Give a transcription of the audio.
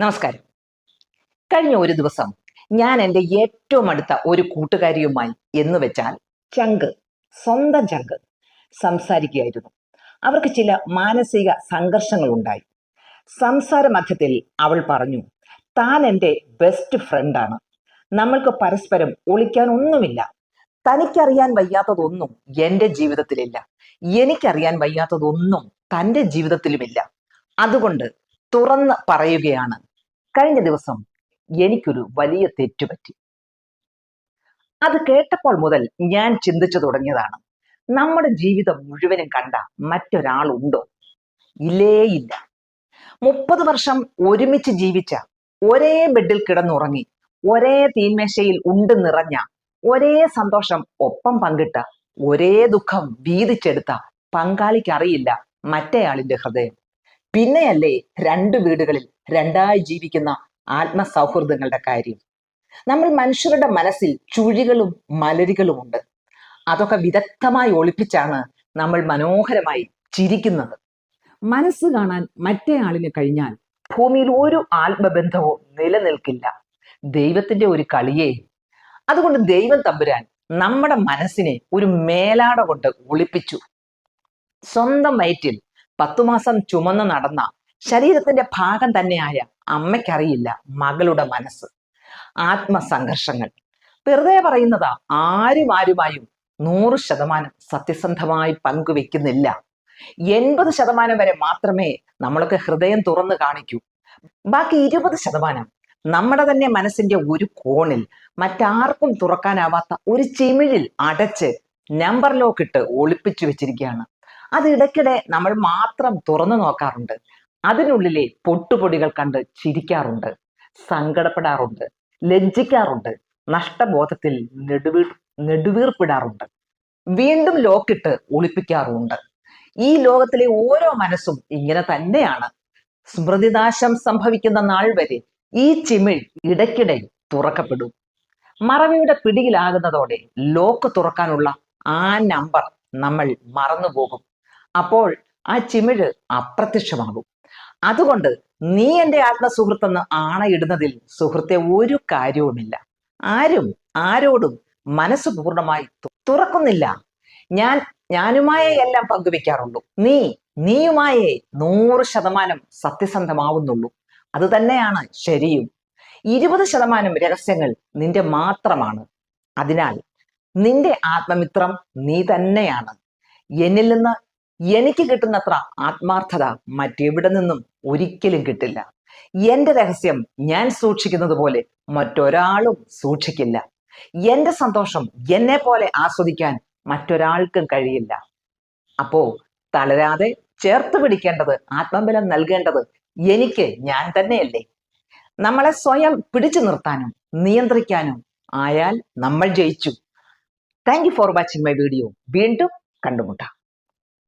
നമസ്കാരം. കഴിഞ്ഞ ഒരു ദിവസം ഞാൻ എന്റെ ഏറ്റവും അടുത്ത ഒരു കൂട്ടുകാരിയുമായി എന്ന് വെച്ചാൽ ചങ്ക് സ്വന്തം ചങ്ക് സംസാരിക്കുകയായിരുന്നു. അവർക്ക് ചില മാനസിക സംഘർഷങ്ങൾ ഉണ്ടായി. സംസാര മധ്യത്തിൽ അവൾ പറഞ്ഞു താൻ എന്റെ ബെസ്റ്റ് ഫ്രണ്ടാണ് നമ്മൾക്ക് പരസ്പരം ഒളിക്കാനൊന്നുമില്ല തനിക്കറിയാൻ വയ്യാത്തതൊന്നും എന്റെ ജീവിതത്തിലില്ല. എനിക്കറിയാൻ വയ്യാത്തതൊന്നും തന്റെ ജീവിതത്തിലുമില്ല. അതുകൊണ്ട് തുറന്ന് പറയുകയാണ് കഴിഞ്ഞ ദിവസം എനിക്കൊരു വലിയ തെറ്റുപറ്റി അത് കേട്ടപ്പോൾ മുതൽ ഞാൻ ചിന്തിച്ചു തുടങ്ങിയതാണ്. നമ്മുടെ ജീവിതം മുഴുവനും കണ്ട മറ്റൊരാളുണ്ടോ ഇല്ലേ ഇല്ല. മുപ്പത് വർഷം ഒരുമിച്ച് ജീവിച്ച ഒരേ ബെഡിൽ കിടന്നുറങ്ങി ഒരേ തീന്മേശയിൽ ഉണ്ട് നിറഞ്ഞ ഒരേ സന്തോഷം ഒപ്പം പങ്കിട്ട ഒരേ ദുഃഖം വീതിച്ചെടുത്ത പങ്കാളിക്കറിയില്ല മറ്റേയാളിന്റെ ഹൃദയം. പിന്നെയല്ലേ രണ്ട് വീടുകളിൽ രണ്ടായി ജീവിക്കുന്ന ആത്മസൗഹൃദങ്ങളുടെ കാര്യം. നമ്മൾ മനുഷ്യരുടെ മനസ്സിൽ ചുഴികളും മലരികളും ഉണ്ട്. അതൊക്കെ വിദഗ്ധമായി ഒളിപ്പിച്ചാണ് നമ്മൾ മനോഹരമായി ചിരിക്കുന്നത്. മനസ്സ് കാണാൻ മറ്റേ ആളിന് കഴിഞ്ഞാൽ ഭൂമിയിൽ ഒരു ആത്മബന്ധവും നിലനിൽക്കില്ല. ദൈവത്തിന്റെ ഒരു കളിയേ. അതുകൊണ്ട് ദൈവം തമ്പുരാൻ നമ്മുടെ മനസ്സിനെ ഒരു മേലാട കൊണ്ട് ഒളിപ്പിച്ചു. സ്വന്തം വയറ്റിൽ പത്തു മാസം ചുമന്ന് നടന്ന ശരീരത്തിന്റെ ഭാഗം തന്നെയായ അമ്മയ്ക്കറിയില്ല മകളുടെ മനസ്സ്. ആത്മസംഘർഷങ്ങൾ. വെറുതെ പറയുന്നതാ ആരും ആരുമായും നൂറ് ശതമാനം സത്യസന്ധമായി പങ്കുവെക്കുന്നില്ല. എൺപത് ശതമാനം വരെ മാത്രമേ നമ്മൾക്ക് ഹൃദയം തുറന്നു കാണിക്കൂ. ബാക്കി ഇരുപത് ശതമാനം നമ്മുടെ തന്നെ മനസ്സിന്റെ ഒരു കോണിൽ മറ്റാർക്കും തുറക്കാനാവാത്ത ഒരു ചിമിഴിൽ അടച്ച് നമ്പർ ലോക്ക് ഇട്ട് ഒളിപ്പിച്ചു വെച്ചിരിക്കുകയാണ്. അത് ഇടയ്ക്കിടെ നമ്മൾ മാത്രം തുറന്നു നോക്കാറുണ്ട്. അതിനുള്ളിലെ പൊട്ടുപൊടികൾ കണ്ട് ചിരിക്കാറുണ്ട് സങ്കടപ്പെടാറുണ്ട് ലജ്ജിക്കാറുണ്ട് നഷ്ടബോധത്തിൽ നെടുവീർ നെടുവീർപ്പിടാറുണ്ട്. വീണ്ടും ലോക്കിട്ട് ഒളിപ്പിക്കാറുമുണ്ട്. ഈ ലോകത്തിലെ ഓരോ മനസ്സും ഇങ്ങനെ തന്നെയാണ്. സ്മൃതിനാശം സംഭവിക്കുന്ന നാൾ വരെ ഈ ചിമിൾ ഇടയ്ക്കിടെ തുറക്കപ്പെടും. മറവിയുടെ പിടിയിലാകുന്നതോടെ ലോക്ക് തുറക്കാനുള്ള ആ നമ്പർ നമ്മൾ മറന്നുപോകും. അപ്പോൾ ആ ചിമിഴ് അപ്രത്യക്ഷമാകും. അതുകൊണ്ട് നീ എന്റെ ആത്മസുഹൃത്തെന്ന് ആണയിടുന്നതിൽ സുഹൃത്തെ ഒരു കാര്യവുമില്ല. ആരും ആരോടും മനസ്സ് പൂർണമായി തുറക്കുന്നില്ല. ഞാൻ ഞാനുമായേ എല്ലാം പങ്കുവെക്കാറുള്ളൂ. നീ നീയുമായേ നൂറ് ശതമാനം സത്യസന്ധമാവുന്നുള്ളൂ. അത് തന്നെയാണ് ശരിയും. ഇരുപത് ശതമാനം രഹസ്യങ്ങൾ നിന്റെ മാത്രമാണ്. അതിനാൽ നിന്റെ ആത്മമിത്രം നീ തന്നെയാണ്. എന്നിൽ നിന്ന് എനിക്ക് കിട്ടുന്നത്ര ആത്മാർത്ഥത മറ്റെവിടെ നിന്നും ഒരിക്കലും കിട്ടില്ല. എന്റെ രഹസ്യം ഞാൻ സൂക്ഷിക്കുന്നത് പോലെ മറ്റൊരാളും സൂക്ഷിക്കില്ല. എന്റെ സന്തോഷം എന്നെ പോലെ ആസ്വദിക്കാൻ മറ്റൊരാൾക്കും കഴിയില്ല. അപ്പോ തളരാതെ ചേർത്ത് പിടിക്കേണ്ടത് ആത്മബലം നൽകേണ്ടത് എനിക്ക് ഞാൻ തന്നെയല്ലേ? നമ്മളെ സ്വയം പിടിച്ചു നിർത്താനും നിയന്ത്രിക്കാനും ആയാൽ നമ്മൾ ജയിച്ചു. Thank you for watching my video വീണ്ടും കണ്ടുമുട്ടാം.